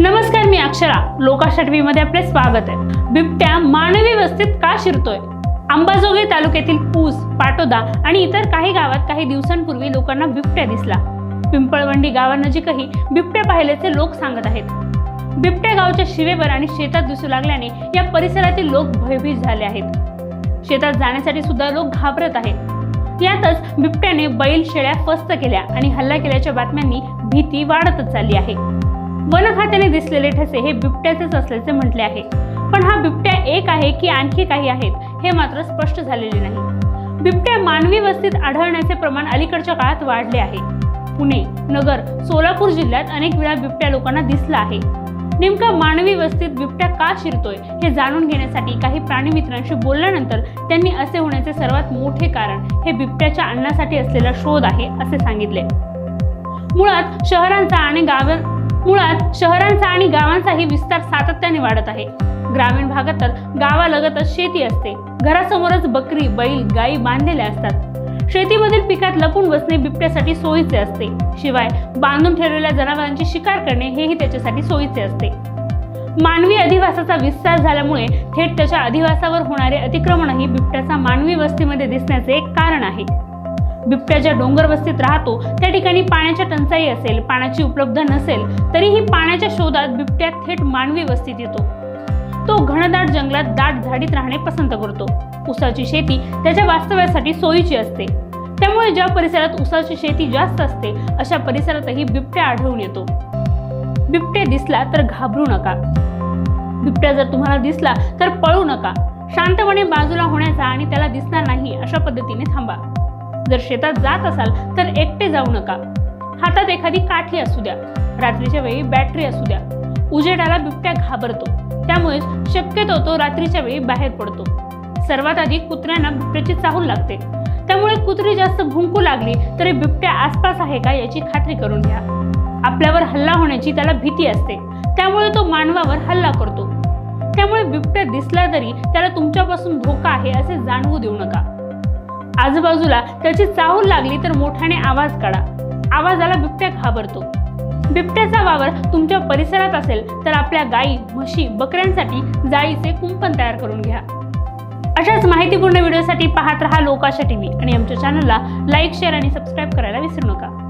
नमस्कार मी अक्षरा. लोकाशा मध्ये आपले स्वागत आहे. बिबट्या मानवी वस्तीत का शिरतोय? अंबाजोगाई तालुक्यातील पूस पाटोदा आणि इतर काही गावात काही दिवसांपूर्वी लोकांना बिबट्या दिसला. पिंपळवंडी गावानजीकही बिबट्या पाहिल्याचे लोक सांगत आहेत. बिबट्या गावच्या शिवेवर आणि शेतात दिसू लागल्याने या परिसरातील लोक भयभीत झाले आहेत. शेतात जाण्यासाठी सुद्धा लोक घाबरत आहेत. यातच बिबट्याने बैल शेळ्या फस्त केल्या आणि हल्ला केल्याच्या बातम्यांनी भीती वाढतच चालली आहे. वन खात्याने दिसलेले ठसे हे बिबट्याचेच असल्याचे म्हटले आहे. पण हा बिबट्या एक आहे की आणखी काही आहेत हे मात्र स्पष्ट झालेले नाही. बिबट्या मानवी वस्तीत आढळण्याचे प्रमाण अलीकडच्या काळात वाढले आहे. पुणे नगर सोलापूर जिल्ह्यात अनेक वेळा बिबट्या लोकांना दिसला आहे. नेमका मानवी वस्तीत बिबट्या का शिरतोय हे जाणून घेण्यासाठी काही प्राणीमित्रांशी बोलल्यानंतर त्यांनी असे होण्याचे सर्वात मोठे कारण हे बिबट्याच्या अन्नासाठी असलेला शोध आहे असे सांगितले. मुळात शहरांचा आणि गाव मुळात शहरांचा आणि गावांचाही विस्तार सातत्याने वाढत आहे. ग्रामीण भागात तर गावालगतच शेती असते. घरासमोरच बकरी बैल गायी बांधलेल्या असतात. शेतीमधील पिकात लपून बसणे बिबट्यासाठी सोयीचे असते. शिवाय बांधून ठेवलेल्या जनावरांची शिकार करणे हेही त्याच्यासाठी सोयीचे असते. मानवी अधिवासाचा विस्तार झाल्यामुळे थेट त्याच्या अधिवासावर होणारे अतिक्रमणही बिबट्याचा मानवी वस्तीमध्ये दिसण्याचे एक कारण आहे. बिबट्याच्या डोंगर वस्तीत राहतो त्या ठिकाणी पाण्याच्या टंचाई असेल पाण्याची उपलब्ध नसेल तरीही पाण्याच्या शोधात बिबट्या थेट मानवी वस्तीत येतो. तो घनदाट जंगलात दाट झाडीत राहणे पसंत करतो. उसाची शेती त्याच्या वास्तव्यासाठी सोयीची असते. त्यामुळे ज्या परिसरात उसाची शेती जास्त असते अशा परिसरातही बिबट्या आढळून येतो. बिबट्या दिसला तर घाबरू नका. बिबट्या जर तुम्हाला दिसला तर पळू नका. शांतपणे बाजूला होण्याचा आणि त्याला दिसणार नाही अशा पद्धतीने थांबा. जर शेतात जात असाल तर एकटे जाऊ नका. हातात एखादी काठी असू द्या. रात्रीच्या वेळी बॅटरी असू द्या. उजेडाला बिबट्या घाबरतो. त्यामुळे शक्यतो तो रात्रीच्या वेळी बाहेर पडतो. सर्वात आधी कुत्र्यांना बिबट्याची चाहूल लागते. त्यामुळे कुत्री जास्त भुंकू लागली तरी बिबट्या आसपास आहे का याची खात्री करून घ्या. आपल्यावर हल्ला होण्याची त्याला भीती असते. त्यामुळे तो मानवावर हल्ला करतो. त्यामुळे बिबट्या दिसला तरी त्याला तुमच्यापासून धोका आहे असे जाणवू देऊ नका. आजूबाजूला त्याची चाहूल लागली तर मोठ्याने आवाज काढा. आवाजाला बिबट्या घाबरतो. बिबट्याचा वावर तुमच्या परिसरात असेल तर आपल्या गायी म्हशी बकऱ्यांसाठी जाळीचे कुंपण तयार करून घ्या. अशाच माहितीपूर्ण व्हिडिओसाठी पाहत रहा लोकाशा टीव्ही आणि आमच्या चॅनलला लाईक शेअर आणि सबस्क्राईब करायला विसरू नका.